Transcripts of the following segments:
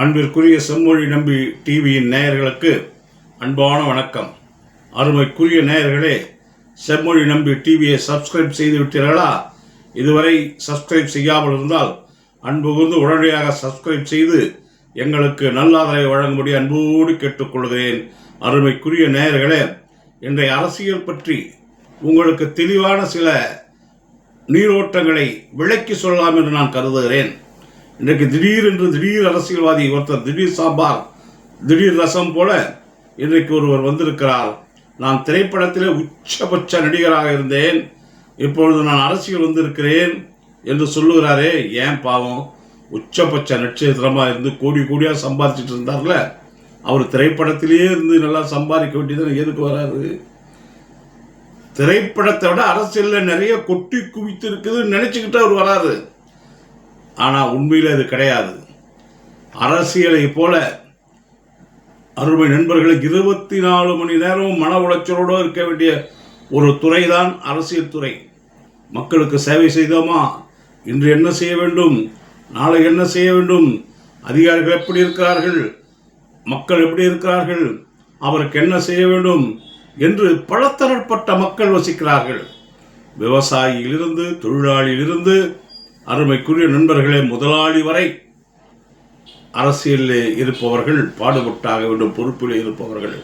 அன்பிற்குரிய செம்மொழி நம்பி டிவியின் நேயர்களுக்கு அன்பான வணக்கம். அருமைக்குரிய நேயர்களே செம்மொழி நம்பி டிவியை சப்ஸ்கிரைப் செய்து விட்டீர்களா? இதுவரை சப்ஸ்கிரைப் செய்யாமல் இருந்தால் அன்புகுந்து உடனடியாக சப்ஸ்கிரைப் செய்து எங்களுக்கு நல்லாதரவை வழங்கும்படி அன்போடு கேட்டுக்கொள்கிறேன். அருமைக்குரிய நேயர்களே இன்றைய அரசியல் பற்றி உங்களுக்கு தெளிவான சில நீரோட்டங்களை விளக்கி சொல்லலாம் என்று நான் கருதுகிறேன். இன்றைக்கு திடீரென்று திடீர் அரசியல்வாதி ஒருத்தர் திடீர் சாம்பார் திடீர் ரசம் போல இன்றைக்கு ஒருவர் வந்திருக்கிறார். நான் திரைப்படத்திலே உச்சபட்ச நடிகராக இருந்தேன். இப்பொழுது நான் அரசியல் வந்திருக்கிறேன் என்று சொல்லுகிறாரே. ஏன் பாவம்? உச்சபட்ச நட்சத்திரமாக இருந்து கோடி கோடியாக சம்பாதிச்சிட்டு இருந்தார்ல. அவர் திரைப்படத்திலேயே இருந்து நல்லா சம்பாதிக்க வேண்டியது எதுக்கு வராரு? திரைப்படத்தை விட அரசியலில் நிறைய கொட்டி குவித்து இருக்குதுன்னு நினச்சிக்கிட்டு அவர் வராரு. ஆனால் உண்மையில் அது கிடையாது. அரசியலை போல அருமை நண்பர்கள் இருபத்தி நாலு மணி நேரம் மன உளைச்சலோடு இருக்க வேண்டிய ஒரு துறை தான் அரசியல் துறை. மக்களுக்கு சேவை செய்தோமா? இன்று என்ன செய்ய வேண்டும்? நாளை என்ன செய்ய வேண்டும்? அதிகாரிகள் எப்படி இருக்கிறார்கள்? மக்கள் எப்படி இருக்கிறார்கள்? அவருக்கு என்ன செய்ய வேண்டும்? என்று பலதரப்பட்ட மக்கள் வசிக்கிறார்கள். விவசாயியிலிருந்து தொழிலாளியிலிருந்து அருமைக்குரிய நண்பர்களே முதலாளி வரை அரசியலில் இருப்பவர்கள் பாடுபட்டாக வேண்டும் பொறுப்பில் இருப்பவர்கள்.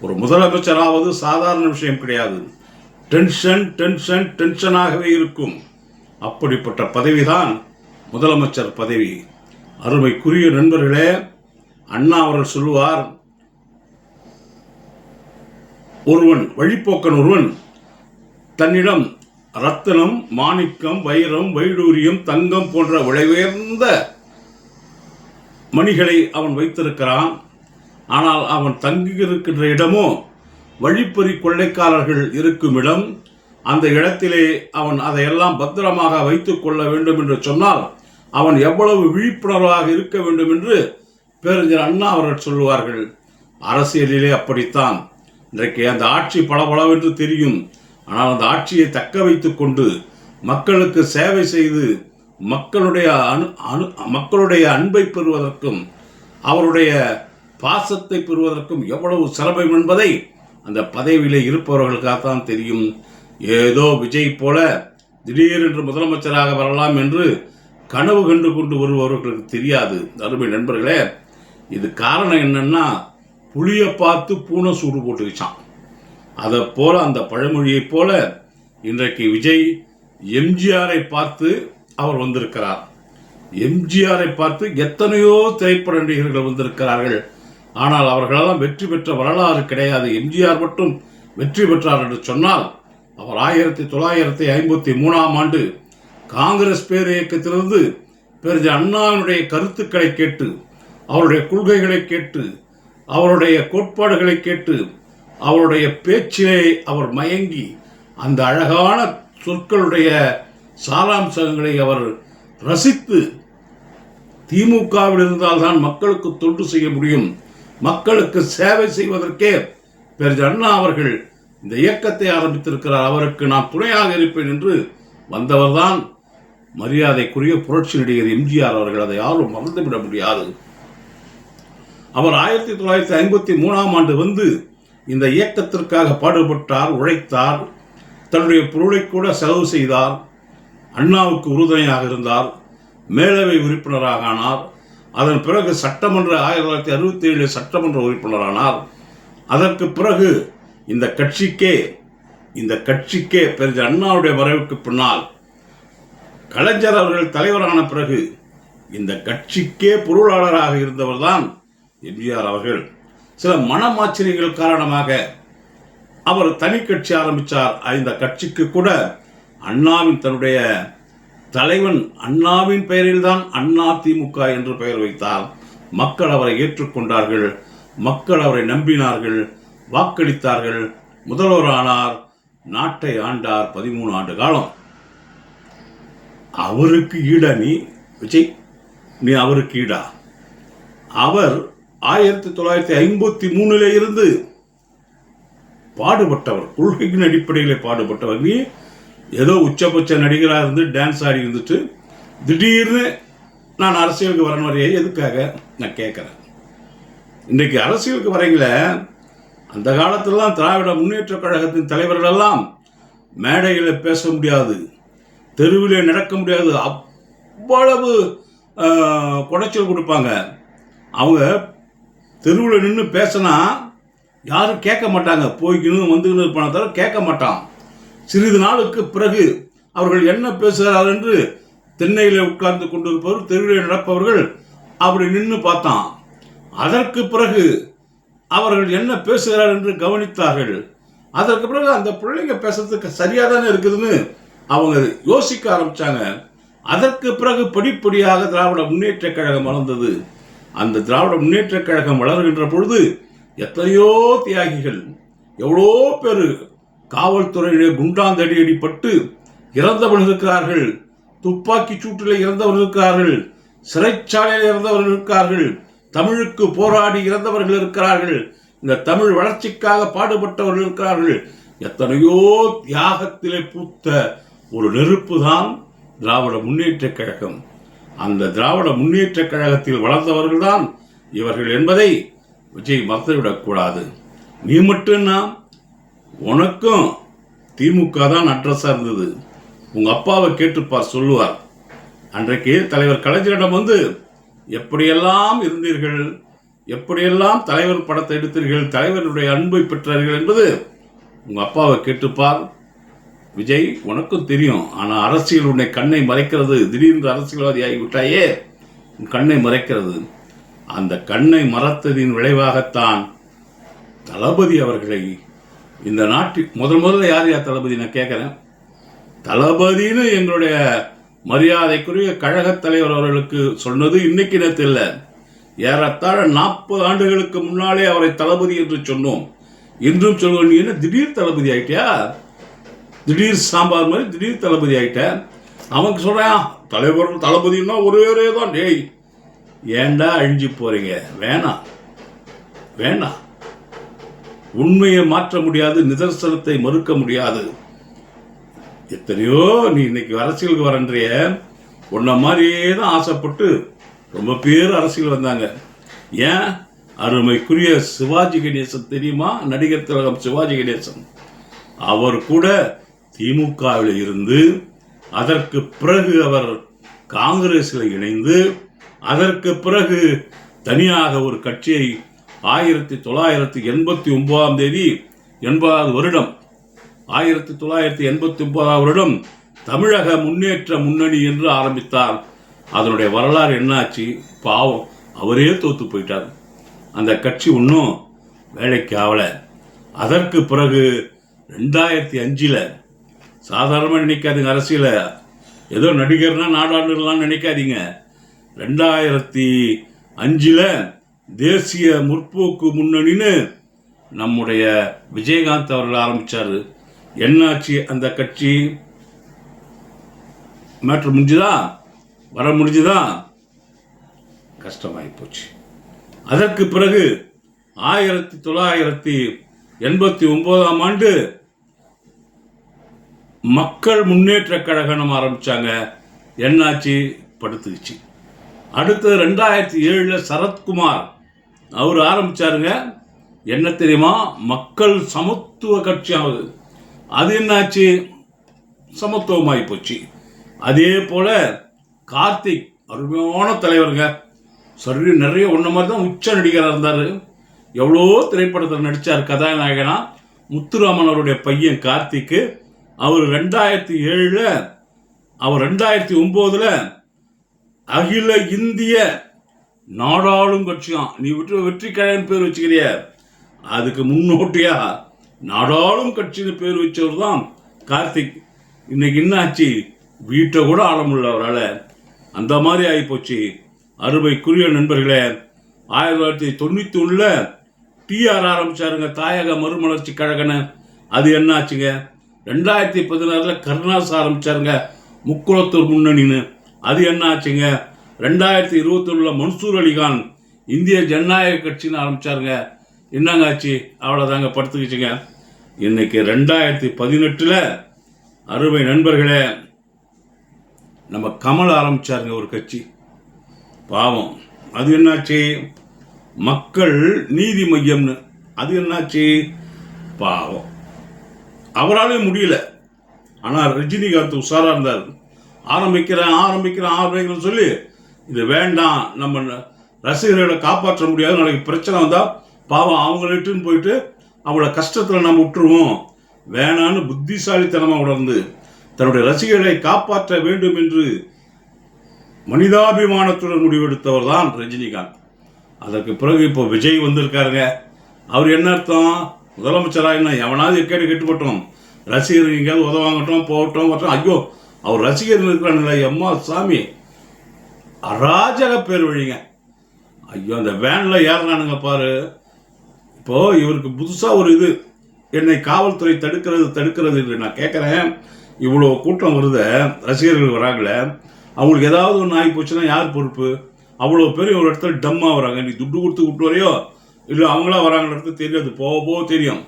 ஒரு முதலமைச்சராவது சாதாரண விஷயம் கிடையாது. டென்ஷன் டென்ஷன் டென்ஷனாகவே இருக்கும். அப்படிப்பட்ட பதவிதான் முதலமைச்சர் பதவி. அருமைக்குரிய நண்பர்களே அண்ணா அவர்கள் சொல்லுவார் ஒருவன் வழிப்போக்கன் ஒருவன் தன்னிடம் ரத்தனம் மாணிக்கம் வைரம் வைடூரியம் தங்கம் போன்ற விலையுயர்ந்த மணிகளை அவன் வைத்திருக்கிறான். ஆனால் அவன் தங்கியிருக்கின்ற இடமோ வழிப்பறி கொள்ளைக்காரர்கள் இருக்கும் இடம். அந்த இடத்திலே அவன் அதையெல்லாம் பத்திரமாக வைத்துக் கொள்ள வேண்டும் என்று சொன்னால் அவன் எவ்வளவு விழிப்புணர்வாக இருக்க வேண்டும் என்று பேரறிஞர் அண்ணா அவர்கள் சொல்லுவார்கள். அரசியலிலே அப்படித்தான். இன்றைக்கு அந்த ஆட்சி பளபளவென்று தெரியும். ஆனால் அந்த ஆட்சியை தக்க வைத்து கொண்டு மக்களுக்கு சேவை செய்து மக்களுடைய அனு அனு மக்களுடைய அன்பை பெறுவதற்கும் அவருடைய பாசத்தை பெறுவதற்கும் எவ்வளவு சிரமம் என்பதை அந்த பதவியில் இருப்பவர்களுக்காகத்தான் தெரியும். ஏதோ விஜய் போல திடீரென்று முதலமைச்சராக வரலாம் என்று கனவு கண்டு கொண்டு வருபவர்களுக்கு தெரியாது. அருமை நண்பர்களே இது காரணம் என்னன்னா புளியை பார்த்து பூனை சூடு போட்டுக்கிச்சான் அதை போல அந்த பழமொழியைப் போல இன்றைக்கு விஜய் எம்ஜிஆரை பார்த்து அவர் வந்திருக்கிறார். எம்ஜிஆரை பார்த்து எத்தனையோ திரைப்பட நடிகர்கள் வந்திருக்கிறார்கள். ஆனால் அவர்களெல்லாம் வெற்றி பெற்ற வரலாறு கிடையாது. எம்ஜிஆர் மட்டும் வெற்றி பெற்றார் என்று சொன்னால் அவர் ஆயிரத்தி தொள்ளாயிரத்தி ஐம்பத்தி மூணாம் ஆண்டு காங்கிரஸ் பேர் இயக்கத்திலிருந்து பெரிய அண்ணாவினுடைய கருத்துக்களை கேட்டு அவருடைய கொள்கைகளை கேட்டு அவருடைய கோட்பாடுகளை கேட்டு அவருடைய பேச்சிலே அவர் மயங்கி அந்த அழகான சொற்களுடைய சாராம்சங்களை அவர் ரசித்து திமுகவில் இருந்தால்தான் மக்களுக்கு தொண்டு செய்ய முடியும். மக்களுக்கு சேவை செய்வதற்கே பெரிய அண்ணா அவர்கள் இந்த இயக்கத்தை ஆரம்பித்திருக்கிறார். அவருக்கு நான் துணையாக இருப்பேன் என்று வந்தவர்தான் மரியாதைக்குரிய புரட்சி நடிகர் எம்ஜிஆர் அவர்கள். அதை யாரும் மறந்துவிட முடியாது. அவர் ஆயிரத்தி தொள்ளாயிரத்தி ஐம்பத்தி மூணாம் ஆண்டு வந்து இந்த இயக்கத்திற்காக பாடுபட்டார் உழைத்தார் தன்னுடைய பொருளை கூட செலவு செய்தார் அண்ணாவுக்கு உறுதுணையாக இருந்தார் மேலவை உறுப்பினராக ஆனார் அதன் பிறகு சட்டமன்ற ஆயிரத்தி தொள்ளாயிரத்தி அறுபத்தி ஏழு சட்டமன்ற உறுப்பினரானார். அதற்கு பிறகு இந்த கட்சிக்கே இந்த கட்சிக்கே பெரிய அண்ணாவுடைய மறைவுக்கு பின்னால் கலைஞர் அவர்கள் தலைவரான பிறகு இந்த கட்சிக்கே பொருளாளராக இருந்தவர்தான் எம்ஜிஆர் அவர்கள். சில மனமாச்சரியங்கள் காரணமாக அவர் தனி கட்சி ஆரம்பித்தார் இந்த கட்சிக்கு கூட அண்ணாவின் தன்னுடைய தலைவன் அண்ணாவின் பெயரில்தான் அண்ணா திமுக என்று பெயர் வைத்தார். மக்கள் அவரை ஏற்றுக்கொண்டார்கள். மக்கள் அவரை நம்பினார்கள். வாக்களித்தார்கள். முதல்வரானார். நாட்டை ஆண்டார். பதிமூணு ஆண்டு காலம். அவருக்கு ஈடா நீ விஜய் நீ அவருக்கு ஈடா. அவர் ஆயிரத்தி தொள்ளாயிரத்தி ஐம்பத்தி மூணுல இருந்து பாடுபட்டவர் கொள்கையின் அடிப்படையில் பாடுபட்டவர். நீ ஏதோ உச்சபட்ச நடிகராக இருந்து டான்ஸ் ஆடி இருந்துட்டு திடீர்னு நான் அரசியலுக்கு வரணும் வரையே எதுக்காக நான் கேட்குறேன்? இன்றைக்கு அரசியலுக்கு வரைங்கள அந்த காலத்திலலாம் திராவிட முன்னேற்றக் கழகத்தின் தலைவர்களெல்லாம் மேடையில் பேச முடியாது தெருவிலே நடக்க முடியாது. அவ்வளவு குடைச்சல் கொடுப்பாங்க. அவங்க தெருவில் நின்று பேசினா யாரும் கேட்க மாட்டாங்க. போய்க்கணும் வந்துக்கணும் இருப்பான தவிர கேட்க மாட்டான். சிறிது நாளுக்கு பிறகு அவர்கள் என்ன பேசுகிறார் என்று தென்னையில் உட்கார்ந்து கொண்டிருப்பவர் தெருவில் நடப்பவர்கள் அப்படி நின்று பார்த்தான். அதற்கு பிறகு அவர்கள் என்ன பேசுகிறார் என்று கவனித்தார்கள். அதற்கு பிறகு அந்த பிள்ளைங்க பேசுறதுக்கு சரியாக தானே இருக்குதுன்னு அவங்க யோசிக்க ஆரம்பித்தாங்க அதற்கு பிறகு படிப்படியாக திராவிட முன்னேற்றக் கழகம் வளர்ந்தது. அந்த திராவிட முன்னேற்றக் கழகம் வளர்கின்ற பொழுது எத்தனையோ தியாகிகள் எவ்வளோ பேர் காவல்துறையிலே குண்டாந்தடி அடிப்பட்டு இறந்தவர்கள் இருக்கிறார்கள் துப்பாக்கி சூட்டில் இறந்தவர்கள் இருக்கிறார்கள் சிறைச்சாலையில் இறந்தவர்கள் இருக்கிறார்கள் தமிழுக்கு போராடி இறந்தவர்கள் இருக்கிறார்கள் இந்த தமிழ் வளர்ச்சிக்காக பாடுபட்டவர்கள் இருக்கிறார்கள். எத்தனையோ தியாகத்திலே பூத்த ஒரு நெருப்பு தான் திராவிட முன்னேற்றக் கழகம். அந்த திராவிட முன்னேற்றக் கழகத்தில் வளர்ந்தவர்கள்தான் இவர்கள் என்பதை விஜய் மறந்துவிடக்கூடாது நீ மட்டும்னா உனக்கும் திமுக தான் அட்ரஸாக இருந்தது. உங்கள் அப்பாவை கேட்டுப்பார் சொல்லுவார். அன்றைக்கு தலைவர் கலைஞரிடம் வந்து எப்படியெல்லாம் இருந்தீர்கள்? எப்படியெல்லாம் தலைவர் படத்தை எடுத்தீர்கள்? தலைவருடைய அன்பை பெற்றார்கள்? என்பது உங்கள் அப்பாவை கேட்டுப்பார் விஜய் உனக்கும் தெரியும். ஆனால் அரசியல் உன்னை கண்ணை மறைக்கிறது. திடீர்னு அரசியல்வாதி ஆகிவிட்டாயே உன் கண்ணை மறைக்கிறது. அந்த கண்ணை மறைத்ததின் விளைவாகத்தான் தளபதி அவர்களை இந்த நாட்டில் முதல் முதல்ல யார் யார் தளபதி? நான் கேட்குறேன். தளபதின்னு எங்களுடைய மரியாதைக்குரிய கழகத் தலைவர் அவர்களுக்கு சொன்னது இன்னைக்கு நேரத்தில் இல்லை. ஏறத்தாழ நாற்பது ஆண்டுகளுக்கு முன்னாலே அவரை தளபதி என்று சொன்னோம். என்றும் சொல்லுவோம் நீ என்ன திடீர் தளபதி ஆயிட்டியா? திடீர் சாம்பார் மாதிரி திடீர் தளபதி ஆகிட்டேன் அவனுக்கு சொல்றான் தலைவரும் தளபதினா ஒரே ஒரே தான். டேய் ஏன்டா அழிஞ்சு போகிறீங்க வேணாம் வேணாம் உண்மையை மாற்ற முடியாது நிதர்சனத்தை மறுக்க முடியாது. எத்தனையோ நீ இன்னைக்கு அரசியலுக்கு வரன்றிய உன்ன மாதிரியே தான் ஆசைப்பட்டு ரொம்ப பேர் அரசியல் வந்தாங்க. ஏன்? அருமைக்குரிய சிவாஜி கணேசன் தெரியுமா? நடிகர் திலகம் சிவாஜி கணேசன். அவர் கூட திமுகவில் இருந்து அதற்கு பிறகு அவர் காங்கிரஸில் இணைந்து அதற்கு பிறகு தனியாக ஒரு கட்சியை ஆயிரத்தி தொள்ளாயிரத்தி எண்பத்தி ஒன்பதாம் தேதி எண்பதாவது வருடம் ஆயிரத்தி தொள்ளாயிரத்தி எண்பத்தி ஒன்பதாம் வருடம் தமிழக முன்னேற்ற முன்னணி என்று ஆரம்பித்தார். அதனுடைய வரலாறு என்னாச்சு? பாவம் அவரே தோத்து போயிட்டார். அந்த கட்சி ஒன்றும் வேலைக்கு ஆகலை. அதற்கு பிறகு ரெண்டாயிரத்தி அஞ்சில் சாதாரணமாக நினைக்காதீங்க அரசியல. ஏதோ நடிகர்னா நாடாளுலாம் நினைக்காதீங்க. ரெண்டாயிரத்தி அஞ்சில் தேசிய முற்போக்கு முன்னணின்னு நம்முடைய விஜயகாந்த் அவர்கள் ஆரம்பித்தார் என்னாச்சு அந்த கட்சி? மேட்ரு முடிஞ்சுதா? வர முடிஞ்சுதா? கஷ்டமாகி போச்சு. அதற்கு பிறகு ஆயிரத்தி தொள்ளாயிரத்தி எண்பத்தி ஒம்போதாம் ஆண்டு மக்கள் முன்னேற்ற கழகம் ஆரம்பித்தாங்க என்னாச்சு? படுத்துக்குச்சு அடுத்து ரெண்டாயிரத்தி ஏழில் சரத்குமார். அவர் ஆரம்பிச்சாருங்க. என்ன தெரியுமா? மக்கள் சமத்துவ கட்சி ஆகுது. அது என்னாச்சு? சமத்துவமாகி போச்சு. அதே போல் கார்த்திக் அருமையான தலைவருங்க. சரி நிறைய ஒன்றை மாதிரி தான் உச்ச நடிகராக இருந்தார். எவ்வளோ திரைப்படத்தில் நடித்தார் கதாநாயகனா. முத்துராமன் அவருடைய பையன் கார்த்திக்கு. அவர் ரெண்டாயிரத்தி ஏழில் அவர் ரெண்டாயிரத்தி ஒம்போதில் அகில இந்திய நாடாளும் கட்சியாம் நீ விட்டு வெற்றி கழகன் பேர் வச்சுக்கிறிய. அதுக்கு முன்னோட்டியா நாடாளும் கட்சின்னு பேர் வச்சவர் தான் கார்த்திக். இன்னைக்கு என்ன ஆச்சு வீட்டை கூட ஆள முடியல அவரால். அந்த மாதிரி ஆகிப்போச்சு அருமைக்குரிய நண்பர்களே ஆயிரத்தி தொள்ளாயிரத்தி தொண்ணூற்றி ஒன்றில் டிஆர் ஆரம்பிச்சாருங்க தாயக மறுமலர்ச்சி கழகன்னு. அது என்ன ஆச்சுங்க ரெண்டாயிரத்தி பதினாறில் கருணாஸ் ஆரம்பிச்சாருங்க. முக்குளத்தூர் முன்னணின்னு. அது என்ன ஆச்சுங்க? ரெண்டாயிரத்தி இருபத்தொன்னில் மன்சூர் அலிகான் இந்திய ஜனநாயக கட்சின்னு ஆரம்பிச்சாருங்க. என்னங்க ஆச்சு? அவ்வளோதாங்க படுத்துக்கிச்சுங்க. இன்னைக்கு ரெண்டாயிரத்தி பதினெட்டில் அருமை நண்பர்களே நம்ம கமல் ஆரம்பிச்சாருங்க ஒரு கட்சி. பாவம். அது என்னாச்சு மக்கள் நீதி மையம்னு. அது என்னாச்சு பாவம். அவராலே முடியல. ஆனால் ரஜினிகாந்த் உஷாராக இருந்தார். ஆரம்பிக்கிறேன் ஆரம்பிக்கிறேன் ஆரம்பிக்கிறேன்னு சொல்லி இது வேண்டாம் நம்ம ரசிகர்களை காப்பாற்ற முடியாது நாளைக்கு பிரச்சனை வந்தால் பாவம் அவங்கள இட்டுன்னு போயிட்டு அவங்கள கஷ்டத்தில் நம்ம விட்டுருவோம். வேணான்னு புத்திசாலித்தனமாக உணர்ந்து தன்னுடைய ரசிகர்களை காப்பாற்ற வேண்டும் என்று மனிதாபிமானத்துடன் முடிவெடுத்தவர் தான் ரஜினிகாந்த். அதற்கு பிறகு இப்போ விஜய் வந்திருக்காருங்க. அவர் என்ன அர்த்தம்? முதலமைச்சராக என்ன எவனாவது கேட்டு கெட்டுப்பட்டோம் ரசிகர் எங்கேயாவது உதவாங்கட்டும் போகட்டும் வரட்டும். ஐயோ அவர் ரசிகர் இருக்கிறானுங்களே எம்மா சாமி. அராஜக பேர் வழிங்க. ஐயோ அந்த வேனில் ஏறினானுங்க பாரு. இப்போ இவருக்கு புதுசாக ஒரு இது. என்னை காவல்துறை தடுக்கிறது தடுக்கிறது என்று நான் கேட்குறேன். இவ்வளோ கூட்டம் வருத ரசிகர்கள் வராங்களே. அவங்களுக்கு ஏதாவது ஒன்று ஆகி போச்சுன்னா யார் பொறுப்பு? அவ்வளோ பேர் ஒரு இடத்துல டம்மாக வராங்க நீ துட்டு கொடுத்து விட்டு வரையோ? இல்லை அவங்களா வராங்கன்றது தெரியாது. போக போக தெரியும்.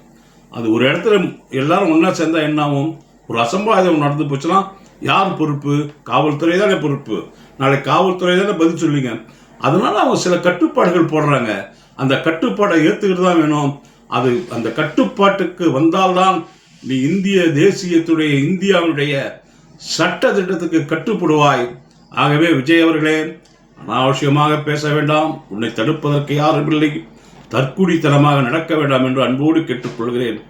அது ஒரு இடத்துல எல்லாரும் ஒன்றா சேர்ந்தால் என்ன ஆகும் ஒரு அசம்பாவிதம் நடந்து போச்சுன்னா யார் பொறுப்பு? காவல்துறை தானே பொறுப்பு. நாளைக்கு காவல்துறை தானே பதில் சொல்லுங்க அதனால அவங்க சில கட்டுப்பாடுகள் போடுறாங்க. அந்த கட்டுப்பாடை ஏற்றுக்கிட்டு தான் வேணும். அது அந்த கட்டுப்பாட்டுக்கு வந்தால்தான் நீ இந்திய தேசியத்துடைய இந்தியாவுடைய சட்ட திட்டத்துக்கு கட்டுப்படுவாய். ஆகவே விஜய் அவர்களே அனாவசியமாக பேச வேண்டாம். உன்னை தடுப்பதற்கு யாரும் இல்லை. தற்குடித்தனமாக நடக்க வேண்டாம் என்று அன்போடு கேட்டுக்கொள்கிறேன்.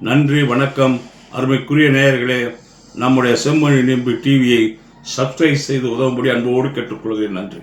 நன்றி வணக்கம். அருமைக்குரிய நேயர்களே நம்முடைய செம்மொழி நிம்பு டிவியை சப்ஸ்கிரைப் செய்து உதவும்படி அன்போடு கேட்டுக்கொள்கிறேன். நன்றி.